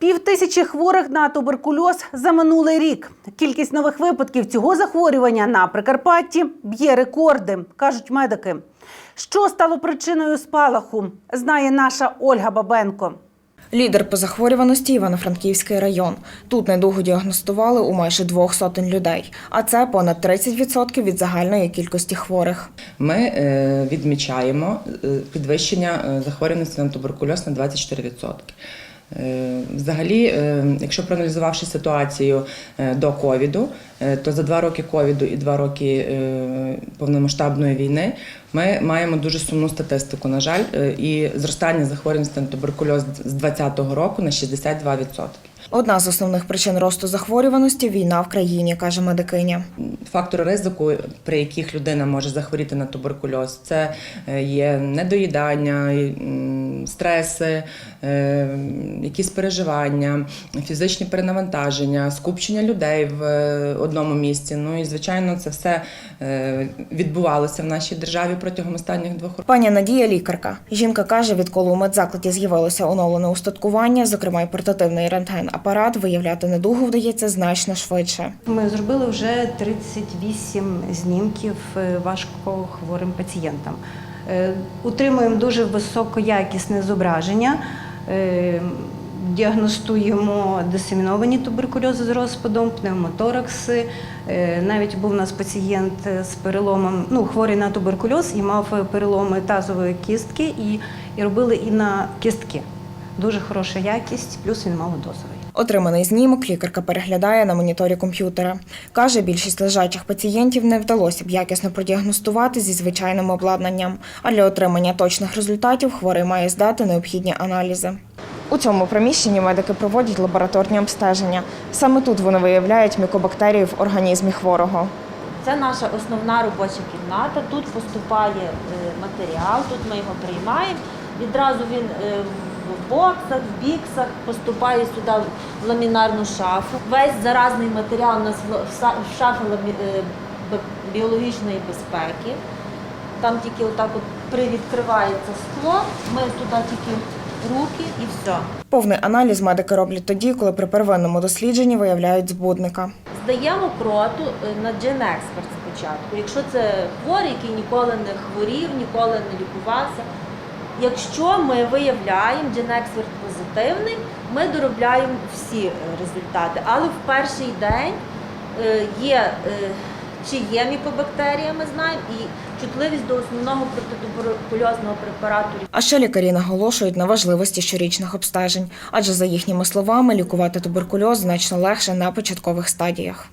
Півтисячі хворих на туберкульоз за минулий рік. Кількість нових випадків цього захворювання на Прикарпатті б'є рекорди, кажуть медики. Що стало причиною спалаху, знає наша Ольга Бабенко. Лідер по захворюваності Івано-Франківський район. Тут недугу діагностували у майже двох сотень людей, а це понад 30% від загальної кількості хворих. Ми е, відмічаємо е, підвищення е, захворюваності на туберкульоз на 24%. Е, Взагалі, е, якщо проаналізувавши ситуацію е, до ковіду, то за два роки ковіду і два роки повномасштабної війни ми маємо дуже сумну статистику, на жаль, і зростання захворюваності на туберкульоз з 2020 року на 62%. Одна з основних причин росту захворюваності війна в країні, каже медикиня. Фактори ризику, при яких людина може захворіти на туберкульоз, це є недоїдання, стреси, якісь переживання, фізичні перенавантаження, скупчення людей в е, одному місці. Ну і звичайно, це все е, відбувалося в нашій державі протягом останніх двох років. Пані Надія лікарка. Жінка каже, відколи у медзакладі з'явилося оновлене устаткування, зокрема й портативний рентген-апарат, виявляти недугу вдається значно швидше. Ми зробили вже 38 знімків е, важкохворим пацієнтам. Е, Утримуємо дуже високоякісне зображення. Е, Діагностуємо дисеміновані туберкульози з розпадом, пневмоторакси. Е, Навіть був у нас пацієнт з переломом, ну, хворий на туберкульоз і мав переломи тазової кістки, і, і робили і на кістки. Дуже хороша якість, плюс він малодозовий. Отриманий знімок лікарка переглядає на моніторі комп'ютера. Каже, більшість лежачих пацієнтів не вдалося б якісно продіагностувати зі звичайним обладнанням. А для отримання точних результатів хворий має здати необхідні аналізи. У цьому приміщенні медики проводять лабораторні обстеження. Саме тут вони виявляють мікобактерії в організмі хворого. Це наша основна робоча кімната. Тут поступає е, матеріал, тут ми його приймаємо. Відразу він е, в боксах, в біксах поступає сюди в ламінарну шафу. Весь заразний матеріал у нас в шафі е, біологічної безпеки. Там тільки отак от привідкривається скло, ми туди тільки руки і все. Повний аналіз медики роблять тоді, коли при первинному дослідженні виявляють збудника. Здаємо кроту е, на Genexpert спочатку. Якщо це хворий, який ніколи не хворів, ніколи не лікувався. Якщо ми виявляємо Genexpert позитивний, ми доробляємо всі е, результати. Але в перший день е, є е, чи є мікобактерія, ми знаємо, і чутливість до основного протитуберкульозного препарату А ще лікарі наголошують на важливості щорічних обстежень, адже за їхніми словами лікувати туберкульоз значно легше на початкових стадіях.